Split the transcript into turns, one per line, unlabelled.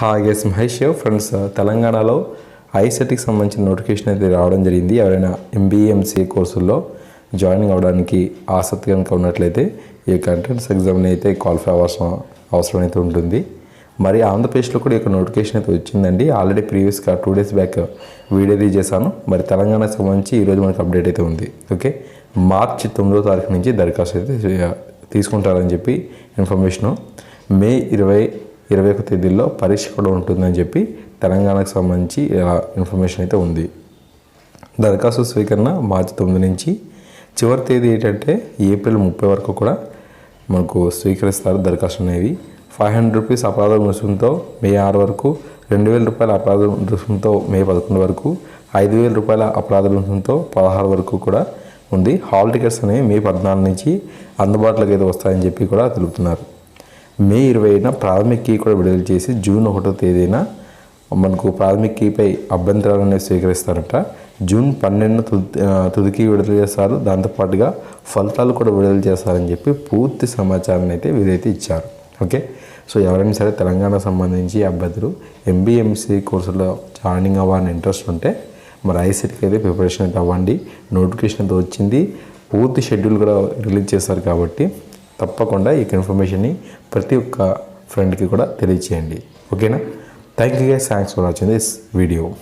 Hi guess Mahesh friends తెలంగాణలో ఐసెట్కి సంబంధించిన notification అయితే రావడం జరిగింది. ఎవరైనా ఎంబీఎంసీ కోర్సుల్లో జాయినింగ్ అవ్వడానికి ఆసక్తి కనుక ఉన్నట్లయితే ఈ కంటెంట్స్ ఎగ్జామ్ని అయితే క్వాలిఫై అవ్వాల్సిన అవసరం అయితే ఉంటుంది. మరి ఆంధ్రప్రదేశ్లో కూడా ఈ యొక్క నోటిఫికేషన్ అయితే వచ్చిందండి. ఆల్రెడీ ప్రీవియస్గా టూ డేస్ బ్యాక్ వీడియో ఇది చేశాను. మరి తెలంగాణకు సంబంధించి ఈరోజు మనకు అప్డేట్ అయితే ఉంది. ఓకే? మార్చి తొమ్మిదో తారీఖు నుంచి దరఖాస్తు అయితే తీసుకుంటారని చెప్పి ఇన్ఫర్మేషను. మే ఇరవై ఇరవై ఒక తేదీల్లో పరీక్ష కూడా ఉంటుందని చెప్పి తెలంగాణకు సంబంధించి ఇలా ఇన్ఫర్మేషన్ అయితే ఉంది. దరఖాస్తు స్వీకరణ మార్చి తొమ్మిది నుంచి చివరి తేదీ ఏంటంటే ఏప్రిల్ ముప్పై వరకు కూడా మనకు స్వీకరిస్తారు దరఖాస్తు అనేవి. ఫైవ్ హండ్రెడ్ రూపీస్ అపరాధ రుసుముతో మే ఆరు వరకు రెండు వేల రూపాయల అపరాధ రుసుముతో మే పదకొండు వరకు ఐదు వేల రూపాయల అపరాధ రుసుముతో పదహారు వరకు కూడా ఉంది. హాల్ టికెట్స్ అనేవి మే పద్నాలుగు నుంచి అందుబాటులోకి అయితే వస్తాయని చెప్పి కూడా తెలుపుతున్నారు. మే ఇరవైన ప్రాథమిక కీ కూడా విడుదల చేసి జూన్ ఒకటో తేదీన మనకు ప్రాథమిక కీపై అభ్యంతరాలు అనేవి స్వీకరిస్తారట. జూన్ పన్నెండున తుది తుదికి విడుదల చేస్తారు. దాంతోపాటుగా ఫలితాలు కూడా విడుదల చేస్తారని చెప్పి పూర్తి సమాచారాన్ని అయితే వీరైతే ఇచ్చారు. ఓకే? సో ఎవరైనా సరే తెలంగాణ సంబంధించి అభ్యర్థులు ఎంబీఎంసీ కోర్సులో జాయినింగ్ అవ్వాలని ఇంట్రెస్ట్ ఉంటే మరి ఐసెట్కి అయితే ప్రిపరేషన్ అయితే అవ్వండి. నోటిఫికేషన్ అయితే వచ్చింది. పూర్తి షెడ్యూల్ కూడా రిలీజ్ చేస్తారు కాబట్టి తప్పకుండా ఈ ఇన్ఫర్మేషన్ని ప్రతి ఒక్క ఫ్రెండ్కి కూడా తెలియచేయండి. ఓకేనా? Thank you guys. Thanks for watching this video.